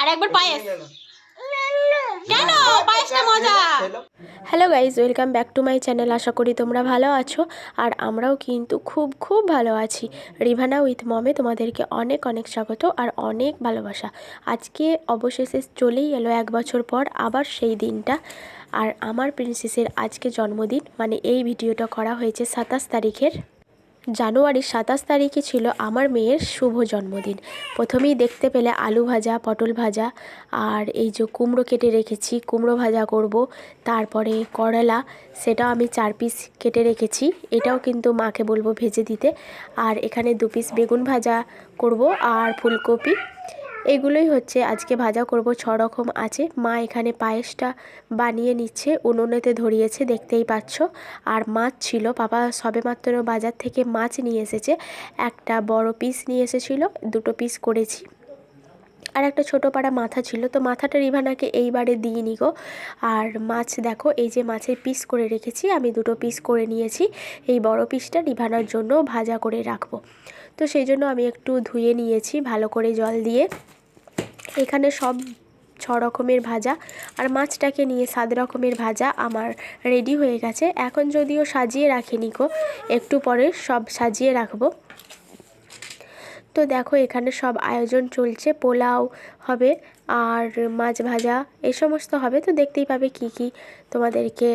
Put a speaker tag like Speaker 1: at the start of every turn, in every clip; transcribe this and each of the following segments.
Speaker 1: আর একবার পায়েস। কেন? পায়েসটা মজা।
Speaker 2: Hello guys welcome back to my channel আশা করি তোমরা ভালো আছো আর আমরাও কিন্তু খুব খুব ভালো আছি। রিভানা উইথ মমে তোমাদেরকে অনেক অনেক স্বাগত আর অনেক ভালোবাসা। আজকে অবশেষে চলেই এলো এক বছর পর আবার সেই দিনটা। আর আমার প্রিন্সেসের আজকে জন্মদিন মানে এই ভিডিওটা করা হয়েছে সাতাশ তারিখের। জানুয়ারির সাতাশ তারিখে ছিল আমার মেয়ের শুভ জন্মদিন। প্রথমেই দেখতে পেলে আলু ভাজা, পটল ভাজা, আর এই যে কুমড়ো কেটে রেখেছি, কুমড়ো ভাজা করব, তারপরে করলা, সেটাও আমি চার পিস কেটে রেখেছি, এটাও কিন্তু মাকে বলব ভেজে দিতে। আর এখানে দু পিস বেগুন ভাজা করব, আর ফুলকপি এগুলোই হচ্ছে আজকে ভাজা করব, ছ রকম আছে। মা এখানে পায়েসটা বানিয়ে নিচ্ছে, উনুনেতে ধরিয়েছে, দেখতেই পাচ্ছ। আর মাছ ছিল, বাবা সবেমাত্র বাজার থেকে মাছ নিয়ে এসেছে। একটা বড় পিস নিয়ে এসেছিল, দুটো পিস করেছি। আর একটা ছোটো পাড়া মাথা ছিল, তো মাথাটা রিভানাকে এইবারে দিইনি গো। আর মাছ দেখো, এই যে মাছের পিস করে রেখেছি, আমি দুটো পিস করে নিয়েছি। এই বড় পিসটা রিভানার জন্য ভাজা করে রাখব। তো সেই জন্য আমি একটু ধুয়ে নিয়েছি ভালো করে জল দিয়ে। এখানে সব ছ রকমের ভাজা আর মাছটাকে নিয়ে সাত রকমের ভাজা আমার রেডি হয়ে গেছে। এখন যদিও সাজিয়ে রাখিনি গো, একটু পরে সব সাজিয়ে রাখব। তো দেখো এখানে সব আয়োজন চলছে, পোলাও হবে আর মাছ ভাজা এই সমস্ত হবে। তো দেখতেই পাবে কি কি তোমাদেরকে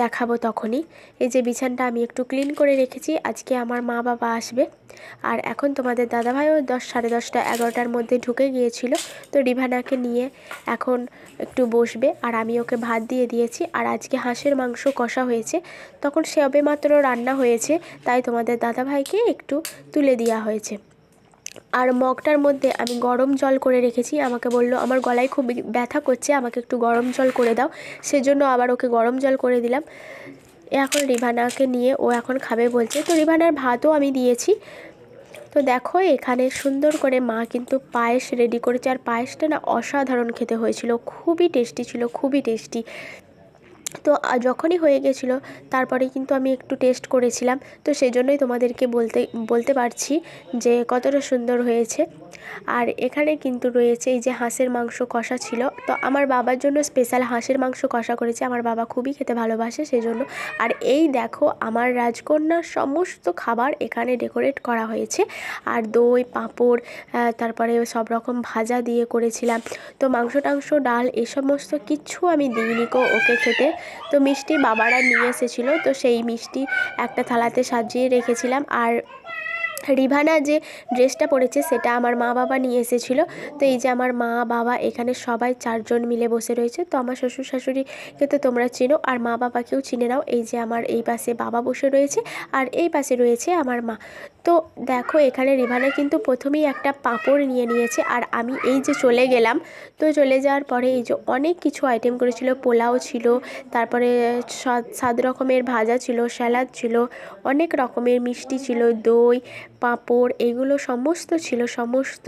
Speaker 2: দেখাবো তখনই। এই যে বিছানটা আমি একটু ক্লিন করে রেখেছি, আজকে আমার মা বাবা আসবে। আর এখন তোমাদের দাদাভাইও দশ, সাড়ে দশটা, এগারোটার মধ্যে ঢুকে গিয়েছিল। তো রিভানাকে নিয়ে এখন একটু বসবে আর আমি ওকে ভাত দিয়ে দিয়েছি। আর আজকে হাঁসের মাংস কষা হয়েছে, তখন সবে মাত্র রান্না হয়েছে, তাই তোমাদের দাদাভাইকে একটু তুলে দেওয়া হয়েছে। আর মগটার মধ্যে আমি গরম জল করে রেখেছি। আমাকে বলল, আমার গলায় খুব ব্যথা করছে, আমাকে একটু গরম জল করে দাও। সেজন্য আবার ওকে গরম জল করে দিলাম। এখন রিভানাকে নিয়ে ও এখন খাবে বলছে। তো রিভানার ভাতও আমি দিয়েছি। তো দেখো, এখানে সুন্দর করে মা কিন্তু পায়েস রেডি করেছে। আর পায়েসটা না অসাধারণ খেতে হয়েছিল। খুবই টেস্টি ছিল, খুবই টেস্টি তো যখনই হয়ে গেছিল, তারপরে কিন্তু আমি একটু টেস্ট করেছিলাম। তো সেই জন্যই তোমাদেরকে বলতে বলতে পারছি যে কতটা সুন্দর হয়েছে। আর এখানে কিন্তু রয়েছে এই যে হাঁসের মাংস কষা ছিল। তো আমার বাবার জন্য স্পেশাল হাঁসের মাংস কষা করেছে। আমার বাবা খুবই খেতে ভালোবাসে সেই জন্য। আর এই দেখো, আমার রাজকন্যার সমস্ত খাবার এখানে ডেকোরেট করা হয়েছে। আর দই, পাঁপড় তারপরে সব রকম ভাজা দিয়ে করেছিলাম। তো মাংস টাংস ডাল এই সমস্ত কিচ্ছু আমি দিইনি কো ওকে খেতে। তো মিষ্টি বাবারা নিয়ে এসেছিল তো সেই মিষ্টি একটা থালাতে সাজিয়ে রেখেছিলাম। আর রিভানা যে ড্রেসটা পরেছে সেটা আমার মা বাবা নিয়ে এসেছিল। তো এই যে আমার মা বাবা এখানে সবাই চারজন মিলে বসে রয়েছে। তো আমার শ্বশুর শাশুড়িকে তো তোমরা চেনো আর মা বাবাকেও চিনে নাও। এই যে আমার এই পাশে বাবা বসে রয়েছে আর এই পাশে রয়েছে আমার মা। তো দেখো এখানে রিভানা কিন্তু প্রথমেই একটা পাঁপড় নিয়ে নিয়েছে আর আমি এই যে চলে গেলাম। তো চলে যাওয়ার পরে এই যে অনেক কিছু আইটেম করেছিল। পোলাও ছিল, তারপরে সাত রকমের ভাজা ছিল, স্যালাদ ছিল, অনেক রকমের মিষ্টি ছিল, দই পাঁপড়, এগুলো সমস্ত ছিল, সমস্ত।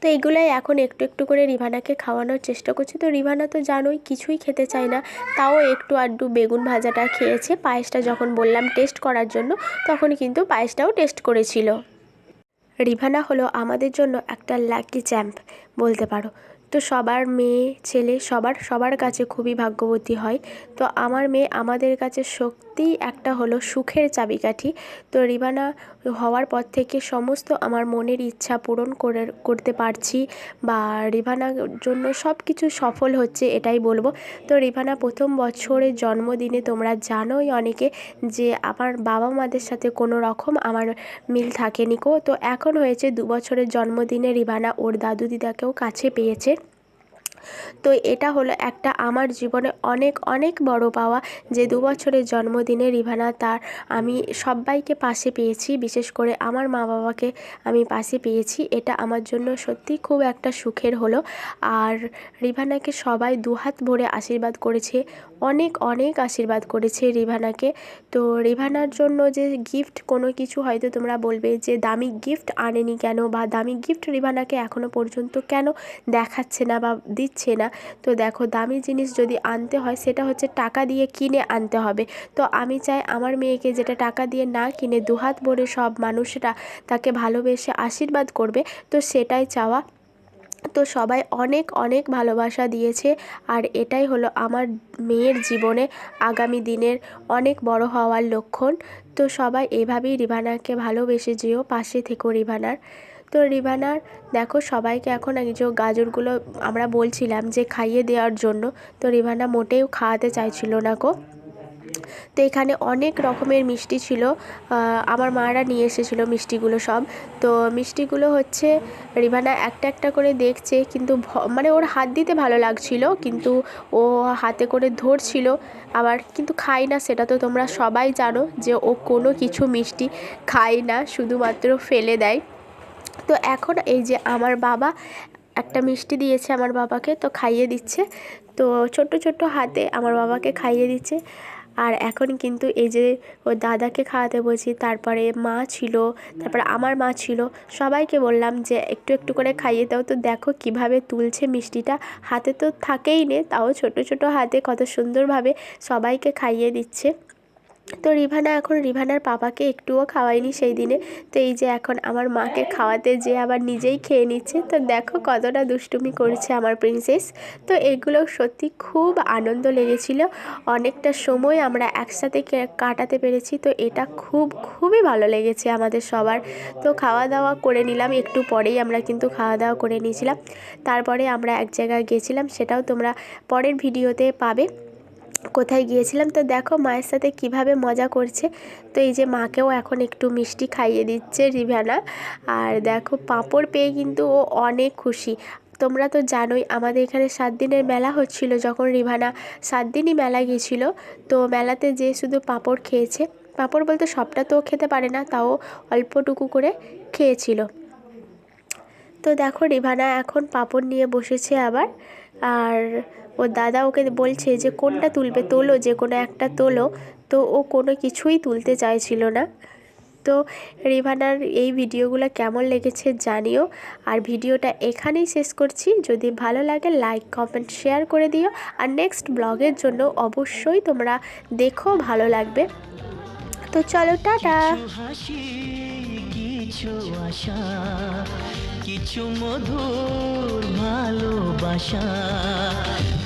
Speaker 2: তো এগুলোই এখন একটু একটু করে রিভানাকে খাওয়ানোর চেষ্টা করছি। তো রিভানা তো জানোই কিছুই খেতে চায় না, তাও একটু আড্ডু বেগুন ভাজাটা খেয়েছে পায়েসটা যখন বললাম টেস্ট করার জন্য, তখন কিন্তু পায়েসটাও টেস্ট করেছিল। রিভানা হলো আমাদের জন্য একটা লাকি চ্যাম্প, বলতে পারো। তো সবার মেয়ে, ছেলে সবার সবার কাছে খুবই ভাগ্যবতী হয়। তো আমার মেয়ে আমাদের কাছে সত্যিই একটা হলো সুখের চাবিকাঠি। তো রিবানা হওয়ার পর থেকে সমস্ত আমার মনের ইচ্ছা পূরণ করে, করতে পারছি বা রিভানার জন্য সব কিছু সফল হচ্ছে এটাই বলব। তো রিভানা প্রথম বছরের জন্মদিনে তোমরা জানোই অনেকে যে আমার বাবা মাদের সাথে কোনো রকম আমার মিল থাকেনি কো। তো এখন হয়েছে দু বছরের জন্মদিনে রিভানা ওর দাদু দিদাকেও কাছে পেয়েছে। তো এটা হলো একটা আমার জীবনে অনেক অনেক বড় পাওয়া যে দু বছরের জন্মদিনে রিভানা তার আমি সবাইকে পাশে পেয়েছি, বিশেষ করে আমার মা বাবাকে আমি পাশে পেয়েছি। এটা আমার জন্য সত্যি খুব একটা সুখের হলো। আর রিভানাকে সবাই দুহাত ভরে আশীর্বাদ করেছে, অনেক অনেক আশীর্বাদ করেছে রিভানাকে। তো রিভানার জন্য যে গিফট কোনো কিছু হয়তো তোমরা বলবে যে দামি গিফট আনেনি কেন বা দামি গিফট রিভানাকে এখনও পর্যন্ত কেন দেখাচ্ছে না বা দিচ্ছে না। তো দেখো, দামি জিনিস যদি আনতে হয়, সেটা হচ্ছে টাকা দিয়ে কিনে আনতে হবে। তো আমি চাই আমার মেয়েকে যেটা টাকা দিয়ে না কিনে, দুহাত ভরে সব মানুষরা তাকে ভালোবেসে আশীর্বাদ করবে। তো সেটাই চাওয়া। তো সবাই অনেক অনেক ভালোবাসা দিয়েছে। আর এটাই হলো আমার মেয়ের জীবনে আগামী দিনের অনেক বড় হওয়ার লক্ষণ। তো সবাই এভাবেই রিভানাকে ভালোবেসে যেও, পাশে থেকো রিভানার। তো রিভানার দেখো সবাইকে এখন যে গাজরগুলো আমরা বলছিলাম যে খাইয়ে দেওয়ার জন্য, তো রিভানা মোটেও খাওয়াতে চাইছিল না গো। তো এখানে অনেক রকমের মিষ্টি ছিল আমার মারা নিয়ে এসেছিল মিষ্টিগুলো সব। তো মিষ্টিগুলো হচ্ছে, রিভানা একটা একটা করে দেখছে, কিন্তু মানে ওর হাত দিতে ভালো লাগছিল, কিন্তু ও হাতে করে ধরছিল, আবার কিন্তু খায় না, সেটা তো তোমরা সবাই জানো যে ও কোনো কিছু মিষ্টি খায় না, শুধুমাত্র ফেলে দেয়। তো এখন এই যে আমার বাবা একটা মিষ্টি দিয়েছে আমার বাবাকে, তো খাইয়ে দিচ্ছে। তো ছোট্ট ছোট্ট হাতে আমার বাবাকে খাইয়ে দিচ্ছে। আর এখন কিন্তু এই যে ওর দাদাকে খাওয়াতে বলছি, তারপরে মা ছিল, তারপরে আমার মা ছিল, সবাইকে বললাম যে একটু একটু করে খাইয়ে দাও। তো দেখো কীভাবে তুলছে মিষ্টিটা। হাতে তো থাকেই নে, তাও ছোট ছোট হাতে কত সুন্দরভাবে সবাইকে খাইয়ে দিচ্ছে। তো রিভানা এখন রিভানার পাপাকে একটুও খাওয়ায়নি সেই দিনে তো এই যে এখন আমার মাকে খাওয়াতে যে আবার নিজেই খেয়ে নিচ্ছে। তো দেখো কতটা দুষ্টুমি করছে আমার প্রিন্সেস তো এগুলো সত্যি খুব আনন্দ লেগেছিল। অনেকটা সময় আমরা একসাথে কাটাতে পেরেছি। তো এটা খুব, খুবই ভালো লেগেছে আমাদের সবার। তো খাওয়া দাওয়া করে নিলাম। একটু পরেই আমরা কিন্তু খাওয়া দাওয়া করে নিয়েছিলাম। তারপরে আমরা এক জায়গায় গেছিলাম। সেটাও তোমরা পরের ভিডিওতে পাবে। কোথায় গিয়েছিলাম, তো দেখো মায়ের সাথে কীভাবে মজা করছে। তো এই যে মাকেও এখন একটু মিষ্টি খাইয়ে দিচ্ছে রিভানা। আর দেখো পাঁপড় পেয়ে কিন্তু ও অনেক খুশি। তোমরা তো জানোই আমাদের এখানে সাত দিনের মেলা হচ্ছিল যখন রিভানা সাত দিনই মেলা গিয়েছিল। তো মেলাতে যে শুধু পাঁপড় খেয়েছে, পাঁপড় বলতে সবটা তো খেতে পারে না, তাও অল্পটুকু করে খেয়েছিল। তো দেখো রিভানা এখন পাঁপড় নিয়ে বসেছে আবার। আর ওর দাদা ওকে বলছে যে কোনটা তুলবে, তোলো, যে কোনো একটা তোলো। তো ও কোনো কিছুই তুলতে চাইছিল না। তো রিভানার এই ভিডিওগুলো কেমন লেগেছে জানিও। আর ভিডিওটা এখানেই শেষ করছি। যদি ভালো লাগে লাইক কমেন্ট শেয়ার করে দিও। আর নেক্সট ব্লগের জন্য অবশ্যই তোমরা দেখো, ভালো লাগবে। তো চলো, টাটা।
Speaker 3: কিছু মধুর ভালোবাসা।